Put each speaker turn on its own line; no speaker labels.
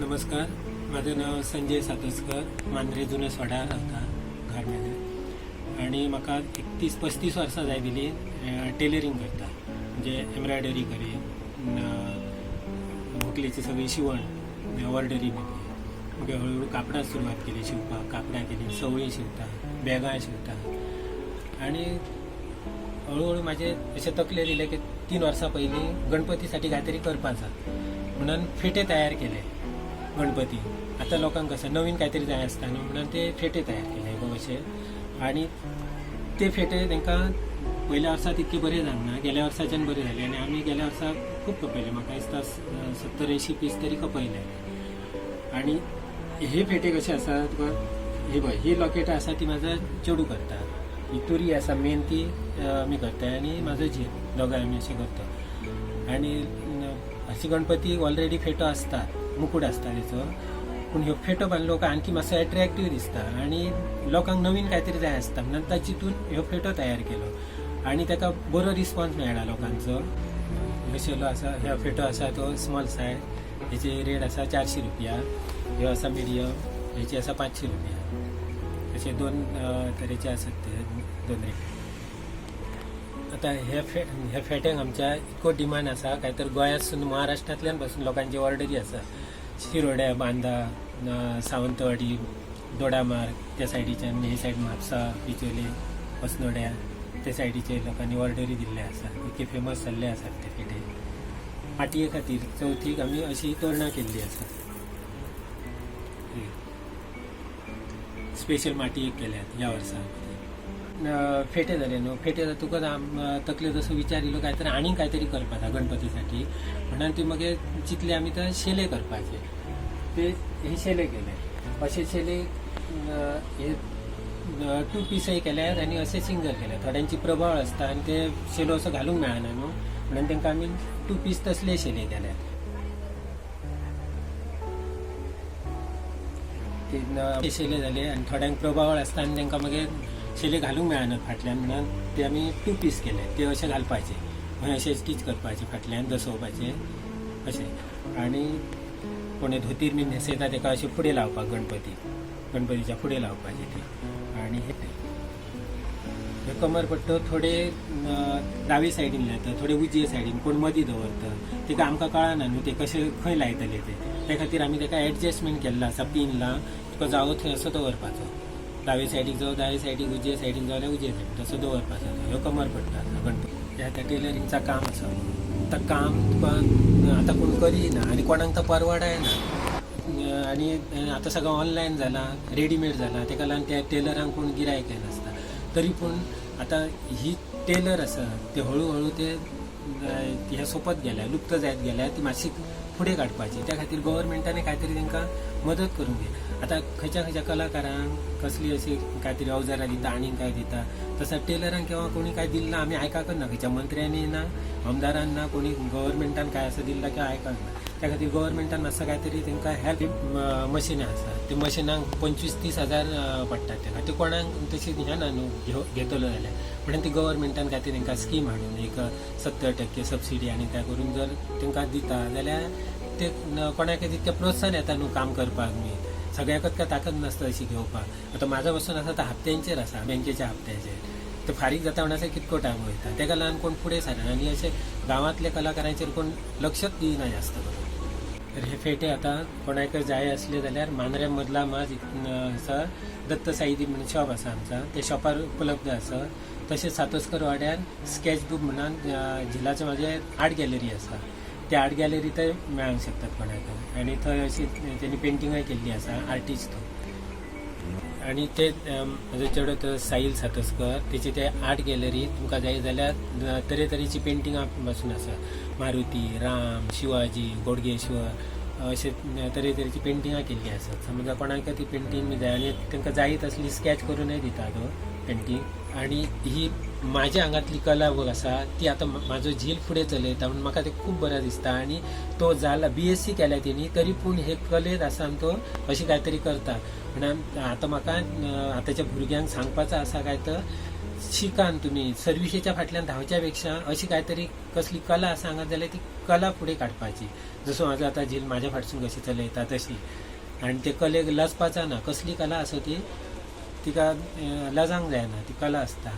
नमस्कार. माझं नाव संजय सातोसकर. मांद्रे जुने सोडा रावता घरमध्ये आणि म्हाका एकतीस पस्तीस वर्सां जाय दिली टेलरिंग करता. म्हणजे एम्ब्रॉयडरी करी व्हंकलेची सगळी शिवण ऑर्डरी मागीर हळूहळू कापडां सुरवात केली शिवपाक कापडां केली सवळी शिवता बॅगां शिवता. आणि हळूहळू माझे असे तकले दिले की तीन वर्सां पयलीं गणपतीसाठी काहीतरी करपाचा. म्हणून फेटे तयार केले. गणपती. आता लोकांक कसं नवीन काहीतरी जाय असता न्हू म्हणून ते फेटे तयार केले गोवाचे आनी आणि ते फेटे तांकां पयल्या वर्सा तितके बरे जावना गेल्या वर्साच्यान बरे जाले आनी आमी गेल्या वर्सा खूब कपयले म्हाका दिसता सत्तर अंयशीं पीस तरी कपयले आणि हे फेटे कशे आसा तुका हे पळय ही लॉकेटां आसा ती म्हाजो चेडू करता ही तुरी आसा मेन ती आमी करता आनी म्हाजो झील दोगांय आमी अशें करता आणि न, अशी गणपती ऑलरेडी फेटो असतात मुकुट असता तेचो पूण ह्यो फेटो बांदलो लोक आणखी मातसो अट्रॅक्टीव दिसता आणि लोकांक नवीन काहीतरी जाय आसता म्हणून तातून ह्यो फेटो तयार केलो. आणि ताका बरो रिस्पॉन्स मेळ्ळा लोकांचो. ह्यो शेलो आसा ह्यो फेटो आसा तो स्मॉल सायज हेची रेट आसा चारशी रुपया. ह्यो आसा मिडियम हेची आसा पांचशी रुपया. अशे दोन तरेचे आसात ते दोन रेट आता हे फे ह्या फेट्यांक आमच्या इतको डिमांड आसा. काय तर गोंयासून महाराष्ट्रांतल्यानपासून लोकांची ऑर्डरी आसा. शिरोड्या बांदा सावंतवाडी दोडामार्ग त्या सायडीच्यान हे सायड म्हापसा बिचोले वसनोड्या त्या सायडीचे लोकांनी ऑर्डरी दिल्ले आसा. इतके फेमस जाल्ले आसात ते फेटे. पाटये खातीर चवथीक आमी अशी तोरणां केल्ली आसा. स्पेशल माटयेक केल्यात ह्या वर्सा. फेटे जाले न्हू फेटे तुका तकले जसो विचार येयलो काय तर आनीक काहीतरी करपाचा गणपतीसाठी. म्हणून ते मागीर चितले आमी तर शेले करपाचे. ते हे शेले केले. असे शेले हे टू पीसय केल्यात आनी असे सिंगल केल्यात. थोड्यांची प्रभाव आसता आनी ते शेलो असो घालूंक मेळना न्हू म्हणून तांकां आमी टू पीस तसले शेले केल्यात. ते शेले जाले आनी थोड्यांक प्रभावळ आसता आनी तांकां मागीर शेले घालूंक मेळना फाटल्यान म्हणून ते आमी टू पीस केले. ते अशे घालपाचे मागीर अशे स्टीच करपाचे फाटल्यान दसोवपाचे अशे आनी कोणी धोतीर बी न्हेसयता ताका अशे फुडें लावपाक गणपती. गणपतीच्या फुडें लावपाचे ते. आनी हे. कमर पट्टो थोडे अं, दावे सायडीन लायता थोडे उजये सायडीन कोण मदीं दवरता. तेका आमकां कळना न्हू ते कशे खंय लायतले ते. त्या खातीर आमी ताका एडजस्टमेंट केल्लो आसा पीन लावन तुका जावो थंय असो दवरपाचो. डावे सायडीक जावं दावे सायडीक उजे सायडीन जावं जाल्यार उजये सायडीक तसो दवरपाचो ह्यो कमर पडटा. गणपती. ह्या आतां टेलरिंगचा काम आसा. आतां काम तुका आतां कोण करिना आनी कोणाक तो परवडायना आणि आता सगळं ऑनलाईन झाला रेडीमेड झाला. तेका लागून त्या टेलरांक कोण गिरायक नासता. तरी पूण आता ही टेलर आसा ते हळूहळू ते ह्या सोपत गेल्या लुप्त जायत गेल्या ती मातशी फुडें काडपाची त्या खातीर गव्हर्मेंटाने काहीतरी तांकां मदत करूंक जाय आतां खंयच्या खंयच्या कलाकारांक कसली अशी तरी अवजारां दिता आनीक काय दिता तसं टेलरांक केव्हा कोणी काय दिलं ना आमी आयकाकच ना. खंयच्या मंत्र्यांनी ना आमदारांना ना कोणी गव्हर्मेंटान काय असं दिलं की आयकाक ना. त्या खातीर गव्हर्मेंटान मातसो काहीतरी तांकां हेल्प मशिनां आसा ती मशिनांक पंचवीस तीस हजार पडटात तेका ते कोणाक तशी हें ना न्हू घेव- घेतलो जाल्यार. म्हणून ती गव्हर्मेंटान काहीतरी तांकां स्कीम हाडून एक सत्तर टक्के सबसिडी आनी काय करून जर तांकां दिता जाल्यार ते कोणाक तितकें प्रोत्साहन येता न्हू काम करपाक बी. सगळ्याकच काय ताकद नासता अशी घेवपाक. आतां म्हाजो पासून आसा तो हप्त्यांचेर आसा बँकेच्या हप्त्याचेर. ते फारीक जाता म्हणा कितको टायम वयता. तेका लागून कोण फुडें सरना आनी अशें गांवांतल्या कलाकारांचेर कोण लक्षच दिना जास्त करून. तर हे फेटे आता कोणाक जाय असले जाल्यार मांद्र्या मदला माज आसा दत्त साहित्य म्हणून शॉप आसा आमचा. त्या शॉपार उपलब्ध आसा तशेंच सातोस्कर वाड्यार स्केच बूक म्हणून झिलाचे म्हाजे आर्ट गॅलरी आसा त्या आर्ट गॅलरींतय मेळूंक शकतात कोणाक आनी थंय अशी तेणी पेंटिंगय केल्ली आसा आर्टिस्ट तो. आणि ते म्हणजे म्हजो चेडो साईल साहिल सातोस्कर ते आर्ट गॅलरी तुमकां जाय जाल्यार तरेतरेची पेंटिंगां पासून आसा. मारुती राम शिवाजी बोडगेश्वर अशे तरेतरेची पेंटिंगां केल्ली आसात. समजा कोणाक ती पेंटींग बी जाय आनी तांकां जाय तसली स्केच करूनय दिता तो. पेंटींग आणि ही माझ्या अंगातली कला बघ आसा ती आता म्हाजो झील फुडें चलयता म्हणून म्हाका ते खूब बरें दिसता. आणि तो जाला बी एस सी केल्या तेणी तरी पूण हे कलेत आसा आनी तो अशी काहीतरी करता. म्हणून आता म्हाका आतांच्या भुरग्यांक सांगपाचो आसा काय तर शिकान तुम्ही सर्विसेच्या फाटल्यान धांवच्या पेक्षा अशी काहीतरी कसली कला सांगत जाल्यार ती कला फुडें काडपाची जसो म्हाजो आतां झील म्हाज्या फाटसून कशी चलयता तशी. आनी ते कलेक लजपाचा ना कसली कला आसा ती तिका लजांक जायना ती कला आसता.